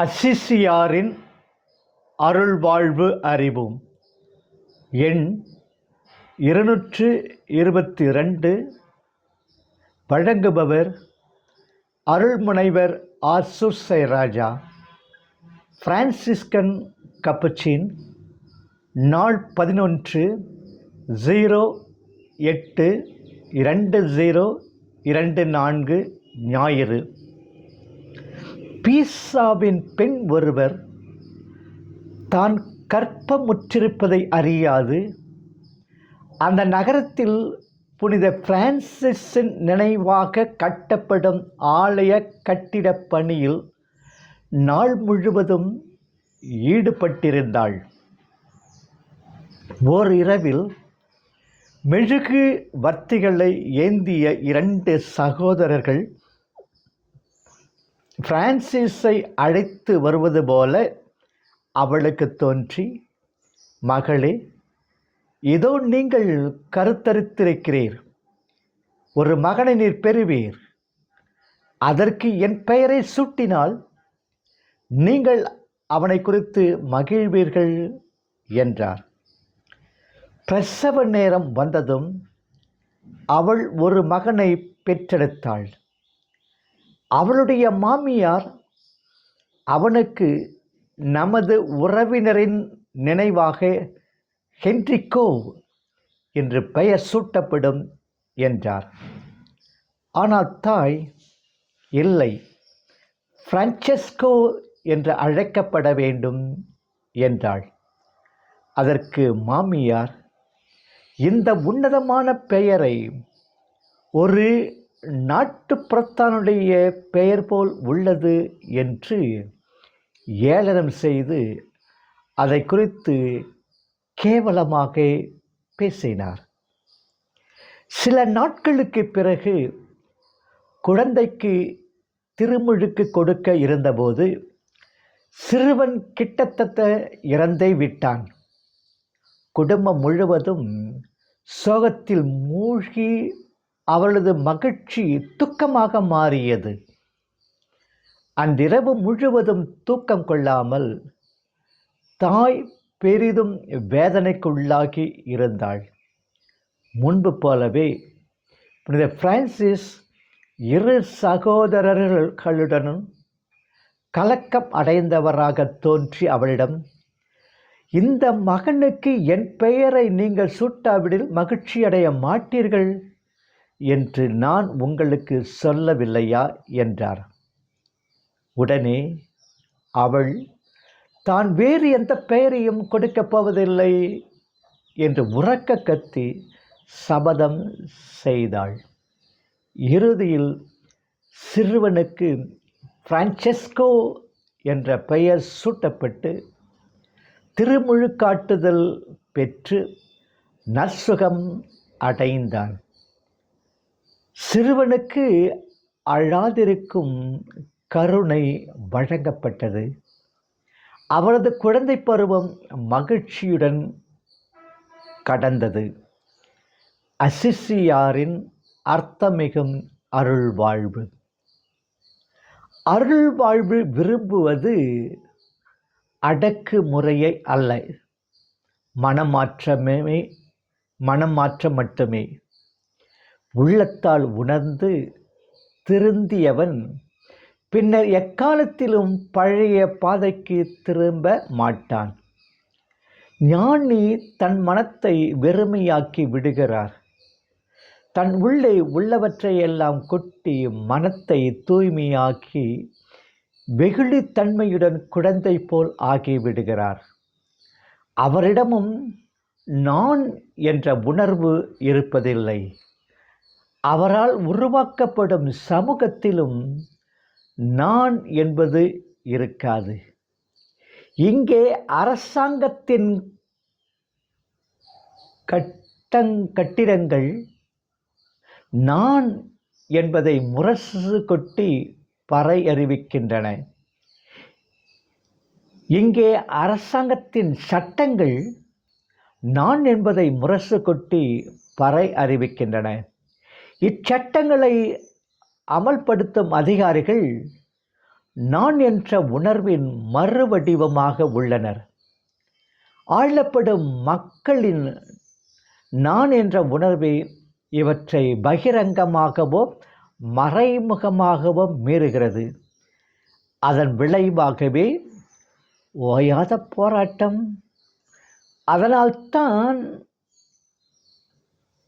அசிசியாரின் அருள்வாழ்வு அறிவோம். எண் இருநூற்று இருபத்தி ரெண்டு வழங்குபவர் அருள்முனைவர் ஆசுசை ராஜா பிரான்சிஸ்கன் கப்புச்சின் நாள் பதினொன்று ஜீரோ எட்டு இரண்டு ஜீரோ இரண்டு நான்கு ஞாயிறு. பீசாவின் பெண் ஒருவர் தான் கற்பமுற்றிருப்பதை அறியாது. அந்த நகரத்தில் புனித பிரான்சிஸின் நினைவாக கட்டப்படும் ஆலய கட்டிடப் பணியில் நாள் முழுவதும் ஈடுபட்டிருந்தாள். ஓர் இரவில் மெழுகு வர்த்திகளை ஏந்திய இரண்டு சகோதரர்கள் பிரான்சிஸை அழைத்து வருவது போல அவளுக்கு தோன்றி மகளே இதோ நீங்கள் கருத்தரித்திருக்கிறீர். ஒரு மகனை நீர் பெறுவீர். அதற்கு என் பெயரை சூட்டினால் நீங்கள் அவனை குறித்து மகிழ்வீர்கள் என்றார். பிரசவ நேரம் வந்ததும் அவள் ஒரு மகனை பெற்றெடுத்தாள். அவளுடைய மாமியார் அவனுக்கு நமது உறவினரின் நினைவாக ஹென்ரிக்கோ என்று பெயர் சூட்டப்படும் என்றார். ஆனால் தாய் இல்லை. பிரான்செஸ்கோ என்று அழைக்கப்பட வேண்டும் என்றாள். அதற்கு மாமியார் இந்த உன்னதமான பெயரை ஒரு நாட்டுப்புறத்தானுடைய பெயர் போல் உள்ளது என்று ஏளனம் செய்து அதை குறித்து கேவலமாக பேசினார். சில நாட்களுக்கு பிறகு குழந்தைக்கு திருமுழுக்கு கொடுக்க இருந்தபோது சிறுவன் கிட்டத்தட்ட இறந்தே விட்டான். குடும்பம் முழுவதும் சோகத்தில் மூழ்கி அவளது மகிழ்ச்சி துக்கமாக மாறியது. அன்றிரவு முழுவதும் தூக்கம் கொள்ளாமல் தாய் பெரிதும் வேதனைக்குள்ளாகி இருந்தாள். முன்பு போலவே புனித பிரான்சிஸ் இரு சகோதரர்களுடனும் கலக்கம் அடைந்தவராக தோன்றி அவளிடம் இந்த மகனுக்கு என் பெயரை நீங்கள் சூட்டாவிடில் மகிழ்ச்சி அடைய மாட்டீர்கள்? என்று நான் உங்களுக்கு சொல்லவில்லையா? என்றார். உடனே அவள் தான் வேறு எந்த பெயரையும் கொடுக்கப் போவதில்லை என்று உறக்க கத்தி சபதம் செய்தாள். இறுதியில் சிறுவனுக்கு பிரான்செஸ்கோ என்ற பெயர் சூட்டப்பட்டு திருமுழுக்காட்டுதல் பெற்று நற்சுகம் அடைந்தான். சிறுவனுக்கு அழாதிருக்கும் கருணை வழங்கப்பட்டது. அவரது குழந்தை பருவம் மகிழ்ச்சியுடன் கடந்தது. அசிசியாரின் அர்த்தமிகும் அருள் வாழ்வு அருள் வாழ்வு விரும்புவது அடக்கு முறையை அல்ல. மனமாற்றமே மனமாற்றம் மட்டுமே. உள்ளத்தால் உணர்ந்து திருந்தியவன் பின்னர் எக்காலத்திலும் பழைய பாதைக்கு திரும்ப மாட்டான். ஞானி தன் மனத்தை வெறுமையாக்கி விடுகிறார். தன் உள்ளே உள்ளவற்றையெல்லாம் கொட்டி மனத்தை தூய்மையாக்கி வெகுளித்தன்மையுடன் குழந்தை போல் ஆகிவிடுகிறார் அவரிடமும் நான் என்ற உணர்வு இருப்பதில்லை. அவரால் உருவாக்கப்படும் சமூகத்திலும் நான் என்பது இருக்காது. இங்கே அரசாங்கத்தின் கட்டங் கட்டிடங்கள் நான் என்பதை முரசு கொட்டி பறை அறிவிக்கின்றன. இங்கே அரசாங்கத்தின் சட்டங்கள் நான் என்பதை முரசு கொட்டி பறை அறிவிக்கின்றன. இச்சட்டங்களை அமல்படுத்தும் அதிகாரிகள் நான் என்ற உணர்வின் மறுவடிவமாக உள்ளனர். ஆளப்படும் மக்களின் நான் என்ற உணர்வை இவற்றை பகிரங்கமாகவோ மறைமுகமாகவோ மீறுகிறது. அதன் விளைவாகவே ஓயாத போராட்டம். அதனால்தான்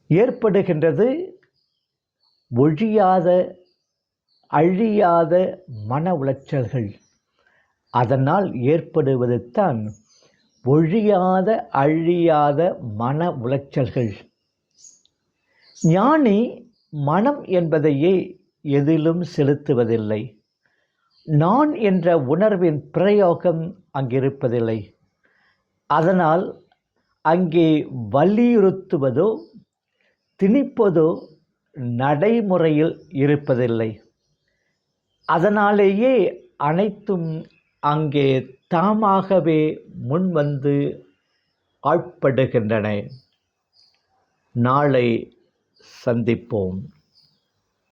ஏற்படுகின்றது ஒழியாத அழியாத மன உளைச்சல்கள். அதனால் ஏற்படுவது தான் ஒழியாத அழியாத மன உளைச்சல்கள். ஞானி மனம் என்பதையே எதிலும் செலுத்துவதில்லை. நான் என்ற உணர்வின் பிரயோகம் அங்கிருப்பதில்லை. அதனால் அங்கே வலியுறுத்துவதோ திணிப்பதோ நடைமுறையில் இருப்பதில்லை. அதனாலேயே அனைத்தும் அங்கே தாமாகவே முன்வந்து ஆட்படுகின்றன. நாளை சந்திப்போம்.